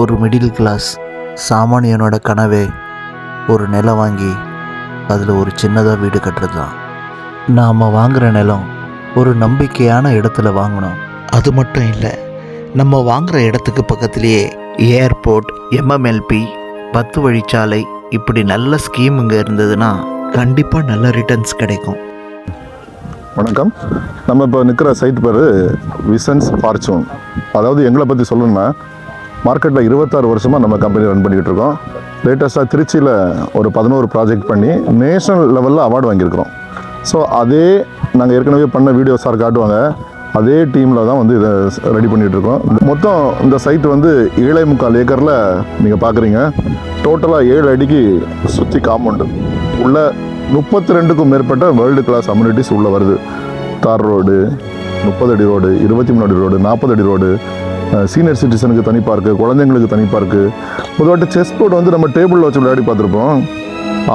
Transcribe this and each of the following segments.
ஒரு middle class சாமானியனோட கனவே ஒரு நிலம் வாங்கி அதில் ஒரு சின்னதாக வீடு கட்டுறது தான் நாம் வாங்குகிற நிலம் ஒரு நம்பிக்கையான இடத்துல வாங்கணும். அது மட்டும் இல்லை நம்ம வாங்குகிற இடத்துக்கு பக்கத்துலேயே ஏர்போர்ட் எம்எம்எல்பி பத்து வழிச்சாலை இப்படி நல்ல ஸ்கீம் இங்கே இருந்ததுன்னா கண்டிப்பாக நல்ல ரிட்டர்ன்ஸ் கிடைக்கும். வணக்கம். நம்ம இப்போ நிற்கிற சைட் பேர் விசன்ஸ் ஃபார்ச்சூன் அதாவது எங்களை பற்றி சொல்லணும்னா மார்க்கெட்டில் இருபத்தாறு வருஷமாக நம்ம கம்பெனி ரன் பண்ணிக்கிட்டு இருக்கோம் லேட்டஸ்ட்டாக திருச்சியில் ஒரு பதினோரு ப்ராஜெக்ட் பண்ணி நேஷனல் லெவலில் அவார்டு வாங்கியிருக்கிறோம். ஸோ அதே நாங்கள் ஏற்கனவே பண்ண வீடியோ சார் காட்டுவாங்க. அதே டீமில் தான் வந்து இதை ரெடி பண்ணிகிட்டு இருக்கோம் மொத்தம் இந்த சைட் வந்து ஏழை முக்கால் ஏக்கரில் நீங்கள் பார்க்குறீங்க டோட்டலாக ஏழு அடிக்கு சுற்றி காம்பவுண்டு உள்ள முப்பத்தி ரெண்டுக்கும் மேற்பட்ட வேர்ல்டு கிளாஸ் அம்யூனிட்டிஸ் உள்ளே வருது. தார் ரோடு முப்பது அடி ரோடு இருபத்தி மூணு அடி ரோடு நாற்பது அடி ரோடு சீனியர் சிட்டிசனுக்கு தனி பார்க்கு குழந்தைங்களுக்கு தனி பார்க்கு பொதுவாட்டு செஸ் போர்டு வந்து நம்ம டேபிளில் வச்சு விளையாடி பார்த்துருப்போம்.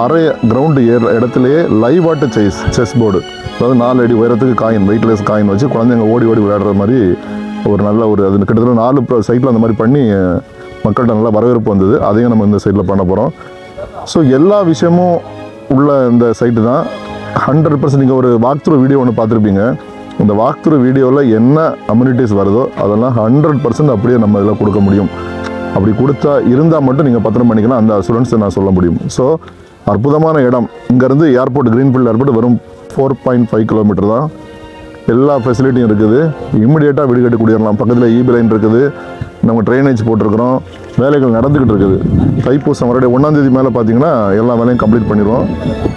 அரை கிரவுண்டு ஏற இடத்துலையே லைவ் ஆட்டு செஸ் செஸ் போர்டு அதாவது நாலு அடி உயரத்துக்கு காயின் வெயிட்லெஸ் காயின் வச்சு குழந்தைங்க ஓடி ஓடி விளையாடுற மாதிரி ஒரு நல்ல ஒரு அது கிட்டத்தட்ட நாலு சைட்டில் அந்த மாதிரி பண்ணி மக்கள்கிட்ட நல்லா வரவேற்பு வந்தது. அதையும் நம்ம இந்த சைட்டில் பண்ண போகிறோம் ஸோ எல்லா விஷயமும் உள்ள இந்த சைட்டு தான். ஹண்ட்ரட் பர்சன்ட் நீங்கள் ஒரு வாக் த்ரூ வீடியோ ஒன்று பார்த்துருப்பீங்க. இந்த வாக் த்ரூ வீடியோவில் என்ன அம்யூனிட்டிஸ் வருதோ அதெல்லாம் ஹண்ட்ரட் பர்சன்ட் அப்படியே நம்ம இதில் கொடுக்க முடியும். அப்படி கொடுத்தா இருந்தால் மட்டும் நீங்கள் பத்திரம் பண்ணிக்கலாம். அந்த அசூரன்ஸை நான் சொல்ல முடியும். ஸோ அற்புதமான இடம். இங்கேருந்து ஏர்போர்ட் கிரீன்ஃபீல்ட் ஏர்போர்ட் வெறும் ஃபோர் பாயிண்ட் ஃபைவ் கிலோமீட்டர் தான். எல்லா ஃபெசிலிட்டியும் இருக்குது. இம்மிடியேட்டாக வீடு கட்டி குடியேறலாம் பக்கத்தில் ஈபி லைன் இருக்குது. நம்ம ட்ரைனேஜ் போட்டிருக்கிறோம். வேலைகள் நடந்துக்கிட்டு இருக்குது. தைப்பூசம் வரடைய ஒன்றாந்தேதி மேலே பார்த்தீங்கன்னா எல்லா வேலையும் கம்ப்ளீட் பண்ணிடுவோம்.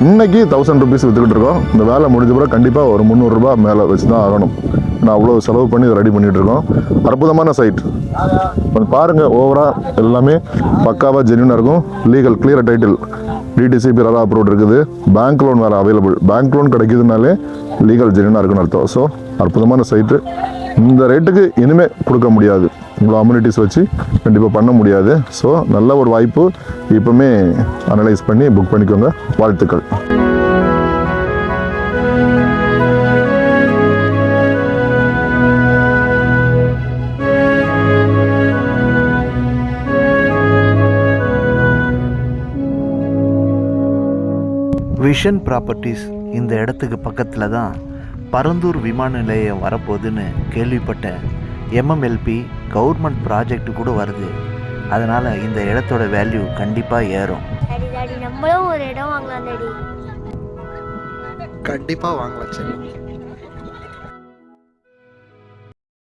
இன்னைக்கு தௌசண்ட் ருபீஸ் விற்றுக்கிட்டு இருக்கோம். இந்த வேலை முடிஞ்ச பிறகு கண்டிப்பாக ஒரு முந்நூறுரூபா மேலே வச்சு தான் ஆகணும். நான் அவ்வளோ செலவு பண்ணி இதை ரெடி பண்ணிகிட்டு இருக்கோம். அற்புதமான சைட் கொஞ்சம் பாருங்கள் ஓவராக எல்லாமே பக்காவாக ஜென்யூனாக இருக்கும். லீகல் கிளியர் டைட்டில் டிடிசிபி ரலா அப்ரூவ் இருக்குது. பேங்க் லோன் வேறு அவைலபிள் பேங்க் லோன் கிடைக்குதுனாலே லீகல் ஜென்யூனாக இருக்குன்னு அர்த்தம். ஸோ அற்புதமான சைட்டு இந்த ரேட்டுக்கு இனிமேல் கொடுக்க முடியாது. இவ்வளோ அம்யூனிட்டிஸ் வச்சு கண்டிப்பாக பண்ண முடியாது. ஸோ நல்ல ஒரு வாய்ப்பு. இப்போவுமே அனலைஸ் பண்ணி புக் பண்ணிக்கோங்க. வாழ்த்துக்கள். விஷன் ப்ராப்பர்ட்டிஸ் இந்த இடத்துக்கு பக்கத்தில் தான் பரந்தூர் விமான நிலையம் வரப்போகுதுன்னு கேள்விப்பட்டேன். எம்எம்எல்பி கவர்மெண்ட் ப்ராஜெக்ட் கூட வருது. அதனால் இந்த இடத்தோட வேல்யூ கண்டிப்பாக ஏறும். நம்மளும் ஒரு இடம் வாங்கலாம் டாடி கண்டிப்பாக வாங்கலாம் சரி